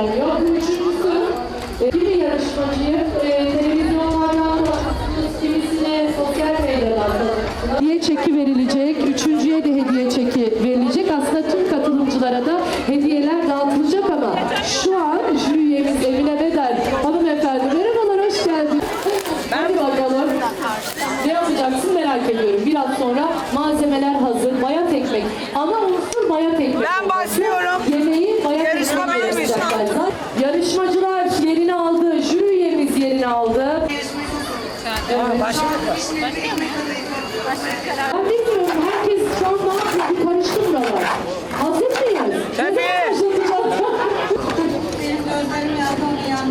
vermiyor. Bu üçüncüsü. E, kimi yarışmacıyı e, televizyonlardan kimisine sosyal medyadan tanıttınız. Hediye çeki verilecek. Üçüncüye de hediye çeki verilecek. Aslında tüm katılımcılara da hediyeler dağıtılacak ama şu an jüri üyemiz Emine Bedel hanımefendi merhabalar hoş geldiniz. Hadi bakalım. Ne yapacaksın merak ediyorum. Biraz sonra malzemeler hazır. Bayat ekmek. Ama unsur bayat ekmek. Ben Ben bilmiyorum. Herkes şu an ne yapıyor? Bir karıştı buralar. Hazır mıyız? Tabii. Ne zaman başlatacağız?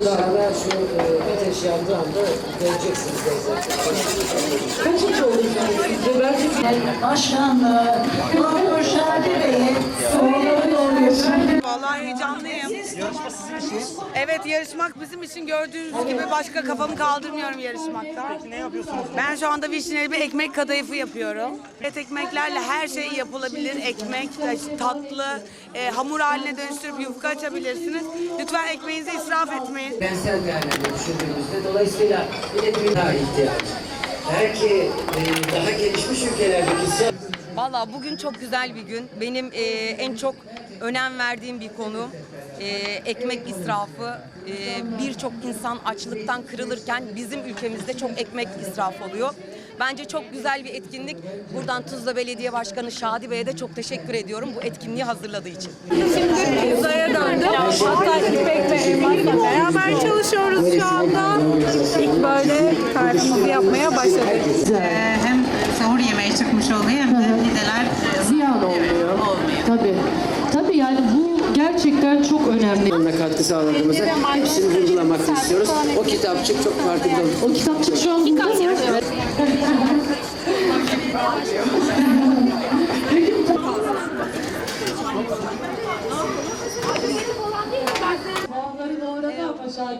Dışarıda şu e, ateş yandığı anda göreceksiniz teyze. Kaçıncı olacağız sizce? Bence Başkanlığı Doktor Şadi soruları doğruyor. Vallahi heyecanlıyım. Evet yarışmak bizim için gördüğünüz gibi başka kafamı kaldırmıyorum yarışmaktan. Peki ne yapıyorsunuz? Ben şu anda vişneli bir ekmek kadayıfı yapıyorum. Et ekmeklerle her şey yapılabilir. Ekmek, tatlı, e, hamur haline dönüştürüp yufka açabilirsiniz. Lütfen ekmeğinizi israf etmeyin. Bensel değerlerini düşündüğümüzde dolayısıyla üretimin daha ihtiyacı. Belki e, daha gelişmiş ülkelerdeki Valla bugün çok güzel bir gün. Benim e, en çok önem verdiğim bir konu e, ekmek israfı. E, Birçok insan açlıktan kırılırken bizim ülkemizde çok ekmek israfı oluyor. Bence çok güzel bir etkinlik. Buradan Tuzla Belediye Başkanı Şadi Bey'e de çok teşekkür ediyorum bu etkinliği hazırladığı için. Uzaya döndüm. Hatta İpek ve Elmas'la beraber çalışıyoruz şu anda. İlk böyle tarifimizi yapmaya başladık. Ee, hem sahur yemeği çıkmış oluyor hem de pideler ziyan olmuyor. Tabii. Tabii yani bu gerçekten çok önemli. onunla katkı sağladığımızda hepsini vurgulamak istiyoruz. O kitapçık çok farkında. O kitapçık şu an burada mı?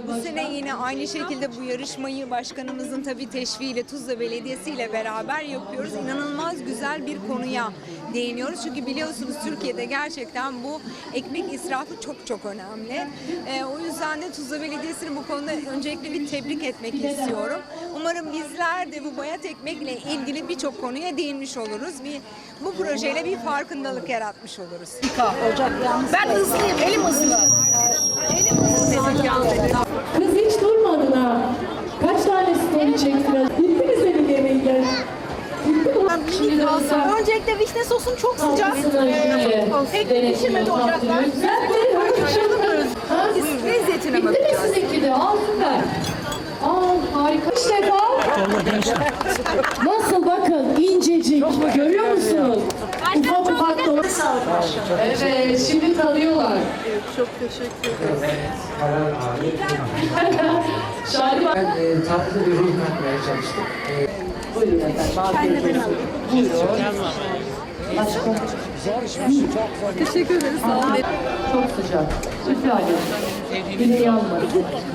Bu sene yine aynı şekilde bu yarışmayı başkanımızın tabii teşviğiyle Tuzla Belediyesi ile beraber yapıyoruz. İnanılmaz güzel bir konuya değiniyoruz. Çünkü biliyorsunuz Türkiye'de gerçekten bu ekmek israfı çok çok önemli. Ee, o yüzden de Tuzla Belediyesi'ni bu konuda öncelikle bir tebrik etmek istiyorum. Umarım bizler de bu bayat ekmekle ilgili birçok konuya değinmiş oluruz. Bir, bu projeyle bir farkındalık yaratmış oluruz. Ben hızlıyım, elim hızlı. Kız hiç Sosum çok sıcak. Pek pişirmedi ocaklar. Sen beni konuşalım. Lezzetine Bitti mi bakacağız. sizinki de? Al süper. Aa harika. Üç defa. Nasıl bakın incecik. Görüyor musunuz? Ufak ufak dolu. Evet şimdi tanıyorlar. Çok teşekkür ederim. Şahidi Ben e, tatlı bir ürün katmaya çalıştım. E, Buyurun efendim. Buyurun. Teşekkür ederiz. Sağ olun. Çok sıcak. Süper. Bile.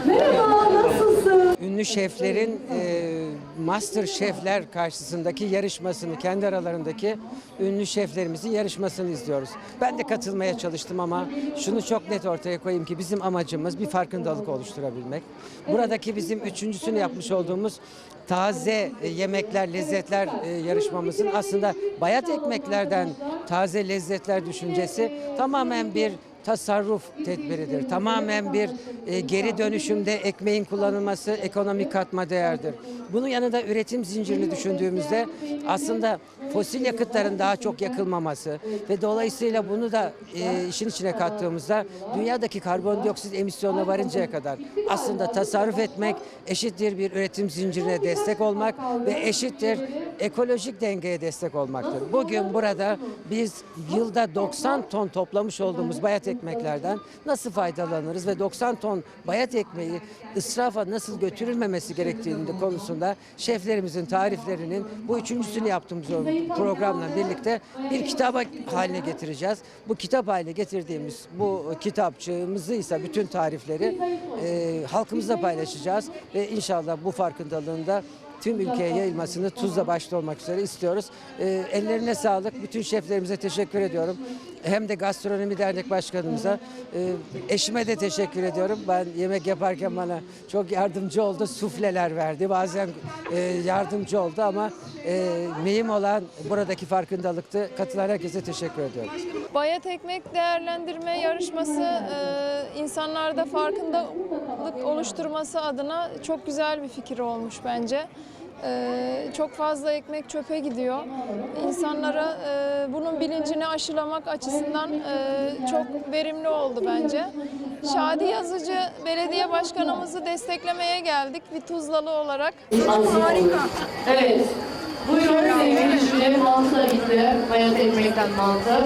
Merhaba, nasılsın? ünlü şeflerin e, master şefler karşısındaki yarışmasını, kendi aralarındaki ünlü şeflerimizin yarışmasını izliyoruz. Ben de katılmaya çalıştım ama şunu çok net ortaya koyayım ki bizim amacımız bir farkındalık oluşturabilmek. Buradaki bizim üçüncüsünü yapmış olduğumuz taze yemekler, lezzetler e, yarışmamızın aslında bayat ekmeklerden taze lezzetler düşüncesi tamamen bir tasarruf tedbiridir. Tamamen bir e, geri dönüşümde ekmeğin kullanılması ekonomik katma değerdir. Bunun yanında üretim zincirini düşündüğümüzde aslında fosil yakıtların daha çok yakılmaması ve dolayısıyla bunu da e, işin içine kattığımızda dünyadaki karbondioksit emisyonuna varıncaya kadar aslında tasarruf etmek eşittir bir üretim zincirine destek olmak ve eşittir ekolojik dengeye destek olmaktır. Bugün burada biz yılda 90 ton toplamış olduğumuz bayat ekmeklerden nasıl faydalanırız ve 90 ton bayat ekmeği israfa nasıl götürülmemesi gerektiğini konusunda şeflerimizin tariflerinin bu üçüncüsünü yaptığımız programla birlikte bir kitaba haline getireceğiz. Bu kitap haline getirdiğimiz bu kitapçığımızı ise bütün tarifleri e, halkımızla paylaşacağız ve inşallah bu farkındalığında tüm ülkeye yayılmasını Tuzla başta olmak üzere istiyoruz. Ee, ellerine sağlık. Bütün şeflerimize teşekkür ediyorum. Hem de Gastronomi Dernek Başkanımıza. Ee, eşime de teşekkür ediyorum. Ben yemek yaparken bana çok yardımcı oldu. Sufleler verdi. Bazen e, yardımcı oldu ama e, mühim olan buradaki farkındalıktı. Katılan herkese teşekkür ediyorum. Bayat ekmek değerlendirme yarışması e, insanlarda farkındalık oluşturması adına çok güzel bir fikir olmuş bence. E, çok fazla ekmek çöpe gidiyor. İnsanlara e, bunun bilincini aşılamak açısından e, çok verimli oldu bence. Şadi Yazıcı belediye başkanımızı desteklemeye geldik bir Tuzlalı olarak. Harika. Evet. Buyurun sevgili Şule Malta gitti. Bayat ekmekten Malta.